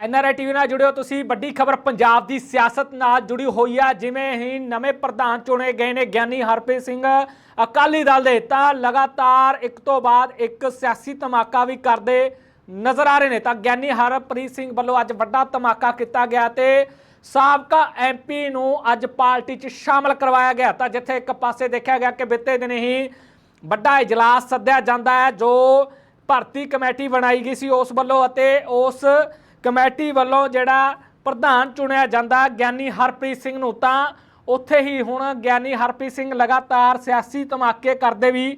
NRI TV ਨਾਲ ਜੁੜਿਓ ਤੁਸੀਂ। ਵੱਡੀ ਖਬਰ ਪੰਜਾਬ ਦੀ ਸਿਆਸਤ ਨਾਲ ਜੁੜੀ ਹੋਈ ਆ। ਜਿਵੇਂ ਹੀ ਨਵੇਂ ਪ੍ਰਧਾਨ ਚੁਣੇ ਗਏ ਨੇ ਗਿਆਨੀ ਹਰਪ੍ਰੀਤ ਸਿੰਘ ਅਕਾਲੀ ਦਲ ਦੇ, ਤਾਂ ਲਗਾਤਾਰ ਇੱਕ ਤੋਂ ਬਾਅਦ ਇੱਕ ਸਿਆਸੀ ਧਮਾਕਾ ਵੀ ਕਰਦੇ ਨਜ਼ਰ ਆ ਰਹੇ ਨੇ। ਤਾਂ ਗਿਆਨੀ ਹਰਪ੍ਰੀਤ ਸਿੰਘ ਵੱਲੋਂ ਅੱਜ ਵੱਡਾ ਧਮਾਕਾ ਕੀਤਾ ਗਿਆ ਤੇ ਸਾਬਕਾ ਐਮਪੀ ਨੂੰ ਅੱਜ ਪਾਰਟੀ 'ਚ ਸ਼ਾਮਲ ਕਰਵਾਇਆ ਗਿਆ। ਤਾਂ ਜਿੱਥੇ ਇੱਕ ਪਾਸੇ ਦੇਖਿਆ ਗਿਆ ਕਿ ਬਿੱਤੇ ਦਿਨ ਹੀ ਵੱਡਾ ਇਜਲਾਸ ਸੱਦਿਆ ਜਾਂਦਾ ਹੈ, ਜੋ ਭਰਤੀ ਕਮੇਟੀ ਬਣਾਈ ਗਈ ਸੀ ਉਸ ਵੱਲੋਂ ਅਤੇ ਉਸ ਕਮੇਟੀ ਵੱਲੋਂ ਜਿਹੜਾ ਪ੍ਰਧਾਨ ਚੁਣਿਆ ਜਾਂਦਾ ਗਿਆਨੀ ਹਰਪ੍ਰੀਤ ਸਿੰਘ ਨੂੰ ਤਾਂ ਉੱਥੇ ਹੀ ਹੁਣ ਗਿਆਨੀ ਹਰਪ੍ਰੀਤ ਸਿੰਘ ਲਗਾਤਾਰ ਸਿਆਸੀ ਧਮਾਕੇ ਕਰਦੇ ਵੀ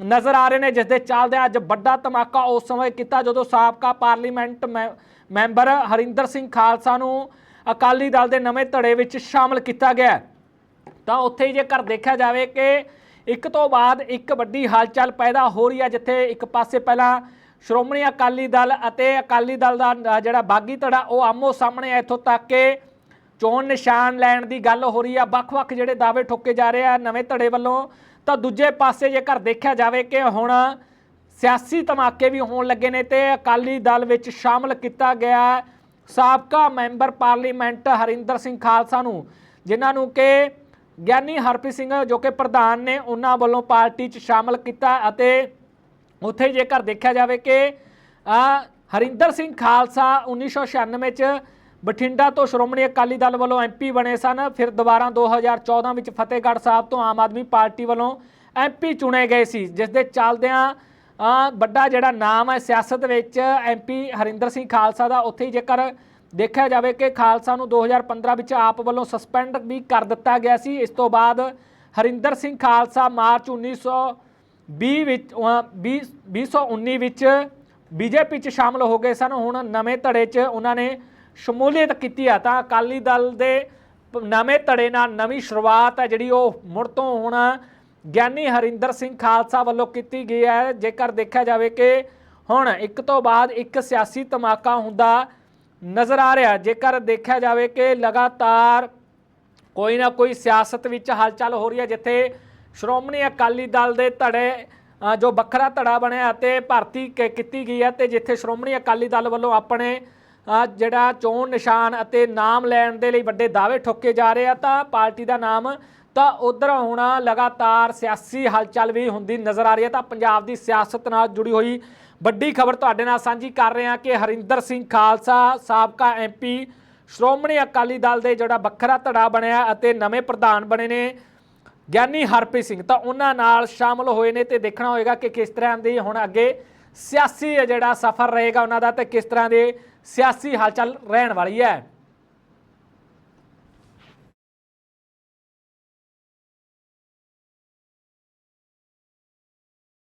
ਨਜ਼ਰ ਆ ਰਹੇ ਨੇ, ਜਿਸ ਦੇ ਚੱਲਦੇ ਅੱਜ ਵੱਡਾ ਧਮਾਕਾ ਉਸ ਸਮੇਂ ਕੀਤਾ ਜਦੋਂ ਸਾਬਕਾ ਪਾਰਲੀਮੈਂਟ ਮੈ- ਮੈਂਬਰ ਹਰਿੰਦਰ ਸਿੰਘ ਖਾਲਸਾ ਨੂੰ ਅਕਾਲੀ ਦਲ ਦੇ ਨਵੇਂ ਧੜੇ ਵਿੱਚ ਸ਼ਾਮਲ ਕੀਤਾ ਗਿਆ ਤਾਂ ਉੱਥੇ ਹੀ ਜੇਕਰ ਦੇਖਿਆ ਜਾਵੇ ਕਿ ਇੱਕ ਤੋਂ ਬਾਅਦ ਇੱਕ ਵੱਡੀ ਹਲਚਲ ਪੈਦਾ ਹੋ ਰਹੀ ਹੈ, ਜਿੱਥੇ ਇੱਕ ਪਾਸੇ ਪਹਿਲਾਂ ਸ਼੍ਰੋਮਣੀ ਅਕਾਲੀ ਦਲ ਅਤੇ ਅਕਾਲੀ ਦਲ ਦਾ ਜਿਹੜਾ ਬਾਗੀ ਧੜਾ, ਉਹ ਆਮੋ ਸਾਹਮਣੇ ਇੱਥੋਂ ਤੱਕ ਕਿ ਚੋਣ ਨਿਸ਼ਾਨ ਲੈਣ ਦੀ ਗੱਲ ਹੋ ਰਹੀ ਆ। ਵੱਖ-ਵੱਖ ਜਿਹੜੇ ਦਾਅਵੇ ਠੋਕੇ ਜਾ ਰਹੇ ਆ ਨਵੇਂ ਧੜੇ ਵੱਲੋਂ। ਤਾਂ ਦੂਜੇ ਪਾਸੇ ਜੇਕਰ ਦੇਖਿਆ ਜਾਵੇ ਕਿ ਹੁਣ ਸਿਆਸੀ ਧਮਾਕੇ ਵੀ ਹੋਣ ਲੱਗੇ ਨੇ ਤੇ ਅਕਾਲੀ ਦਲ ਵਿੱਚ ਸ਼ਾਮਲ ਕੀਤਾ ਗਿਆ ਸਾਬਕਾ ਮੈਂਬਰ ਪਾਰਲੀਮੈਂਟ ਹਰਿੰਦਰ ਸਿੰਘ ਖਾਲਸਾ ਨੂੰ, ਜਿਨ੍ਹਾਂ ਨੂੰ ਕਿ ਗਿਆਨੀ ਹਰਪ੍ਰੀਤ ਸਿੰਘ ਜੋ ਕਿ ਪ੍ਰਧਾਨ ਨੇ, ਉਹਨਾਂ ਵੱਲੋਂ ਪਾਰਟੀ 'ਚ ਸ਼ਾਮਲ ਕੀਤਾ ਅਤੇ ਉੱਥੇ ਜੇਕਰ ਦੇਖਿਆ ਜਾਵੇ ਕਿ ਹਰਿੰਦਰ ਸਿੰਘ ਖਾਲਸਾ 1996 ਚ ਬਠਿੰਡਾ ਤੋਂ ਸ਼੍ਰੋਮਣੀ ਅਕਾਲੀ ਦਲ ਵੱਲੋਂ ਐਮਪੀ ਬਣੇ ਸਨ, ਫਿਰ ਦੁਬਾਰਾ 2014 ਵਿੱਚ ਫਤਿਹਗੜ੍ਹ ਸਾਹਿਬ ਤੋਂ ਆਮ ਆਦਮੀ ਪਾਰਟੀ ਵੱਲੋਂ ਐਮਪੀ ਚੁਣੇ ਗਏ ਸੀ, ਜਿਸ ਦੇ ਚੱਲਦਿਆਂ ਵੱਡਾ ਜਿਹੜਾ ਨਾਮ ਹੈ ਸਿਆਸਤ ਵਿੱਚ ਐਮਪੀ ਹਰਿੰਦਰ ਸਿੰਘ ਖਾਲਸਾ ਦਾ, ਉੱਥੇ ਹੀ ਜੇਕਰ ਦੇਖਿਆ ਜਾਵੇ ਕਿ ਖਾਲਸਾ ਨੂੰ 2015 ਵਿੱਚ ਆਪ ਵੱਲੋਂ ਸਸਪੈਂਡ ਵੀ ਕਰ ਦਿੱਤਾ ਗਿਆ ਸੀ, ਇਸ ਤੋਂ ਬਾਅਦ ਹਰਿੰਦਰ ਸਿੰਘ ਖਾਲਸਾ ਮਾਰਚ 1920 ਵਿੱਚ, ਅਹ 20 2019 ਵਿੱਚ ਬੀਜੇਪੀ 'ਚ ਸ਼ਾਮਲ ਹੋ ਗਏ ਸਨ। ਹੁਣ ਨਵੇਂ ਧੜੇ 'ਚ ਉਹਨਾਂ ਨੇ ਸ਼ਮੂਲੀਅਤ ਕੀਤੀ ਆ। ਤਾਂ ਅਕਾਲੀ ਦਲ ਦੇ ਨਵੇਂ ਧੜੇ ਨਾਲ ਨਵੀਂ ਸ਼ੁਰੂਆਤ ਹੈ ਜਿਹੜੀ ਉਹ ਮੁੜ ਤੋਂ ਹੁਣ ਗਿਆਨੀ ਹਰਿੰਦਰ ਸਿੰਘ ਖਾਲਸਾ ਵੱਲੋਂ ਕੀਤੀ ਗਈ ਹੈ। ਜੇਕਰ ਦੇਖਿਆ ਜਾਵੇ ਕਿ ਹੁਣ ਇੱਕ ਤੋਂ ਬਾਅਦ ਇੱਕ ਸਿਆਸੀ ਧਮਾਕਾ ਹੁੰਦਾ ਨਜ਼ਰ ਆ ਰਿਹਾ। ਜੇਕਰ ਦੇਖਿਆ ਜਾਵੇ ਕਿ ਲਗਾਤਾਰ ਕੋਈ ਨਾ ਕੋਈ ਸਿਆਸਤ ਵਿੱਚ ਹਲਚਲ ਹੋ ਰਹੀ ਹੈ, ਜਿੱਥੇ ਸ਼੍ਰੋਮਣੀ ਅਕਾਲੀ ਦਲ ਦੇ ਧੜੇ ਜੋ ਵੱਖਰਾ ਧੜਾ ਬਣਿਆ ਅਤੇ ਭਰਤੀ ਕ- ਕੀਤੀ ਗਈ ਹੈ ਤੇ ਜਿੱਥੇ ਸ਼੍ਰੋਮਣੀ ਅਕਾਲੀ ਦਲ ਵੱਲੋਂ ਆਪਣੇ ਜਿਹੜਾ ਚੋਣ ਨਿਸ਼ਾਨ ਅਤੇ ਨਾਮ ਲੈਣ ਦੇ ਲਈ ਵੱਡੇ ਦਾਅਵੇ ਠੋਕੇ ਜਾ ਰਹੇ ਆ, ਤਾਂ ਪਾਰਟੀ ਦਾ ਨਾਮ ਤਾਂ ਉਧਰ ਹੋਣਾ ਲਗਾਤਾਰ ਸਿਆਸੀ ਹਲਚਲ ਵੀ ਹੁੰਦੀ ਨਜ਼ਰ ਆ ਰਹੀ ਹੈ। ਤਾਂ ਪੰਜਾਬ ਦੀ ਸਿਆਸਤ ਨਾਲ ਜੁੜੀ ਹੋਈ ਵੱਡੀ ਖਬਰ ਤੁਹਾਡੇ ਨਾਲ ਸਾਂਝੀ ਕਰ ਰਹੇ ਹਾਂ ਕਿ ਹਰਿੰਦਰ ਸਿੰਘ ਖਾਲਸਾ, ਸਾਬਕਾ ਐਮਪੀ ਸ਼੍ਰੋਮਣੀ ਅਕਾਲੀ ਦਲ ਦੇ ਜਿਹੜਾ ਵੱਖਰਾ ਧੜਾ ਬਣਿਆ ਅਤੇ ਨਵੇਂ ਪ੍ਰਧਾਨ ਬਣੇ ਨੇ ਗਿਆਨੀ ਹਰਪ੍ਰੀਤ ਸਿੰਘ, ਤਾਂ ਉਹਨਾਂ ਨਾਲ ਸ਼ਾਮਲ ਹੋਏ ਨੇ ਤੇ ਦੇਖਣਾ ਹੋਏਗਾ ਕਿ ਕਿਸ ਤਰ੍ਹਾਂ ਦੀ ਹੁਣ ਅੱਗੇ ਸਿਆਸੀ ਜਿਹੜਾ ਸਫ਼ਰ ਰਹੇਗਾ ਉਹਨਾਂ ਦਾ ਤੇ ਕਿਸ ਤਰ੍ਹਾਂ ਦੇ ਸਿਆਸੀ ਹਲਚਲ ਰਹਿਣ ਵਾਲੀ ਹੈ।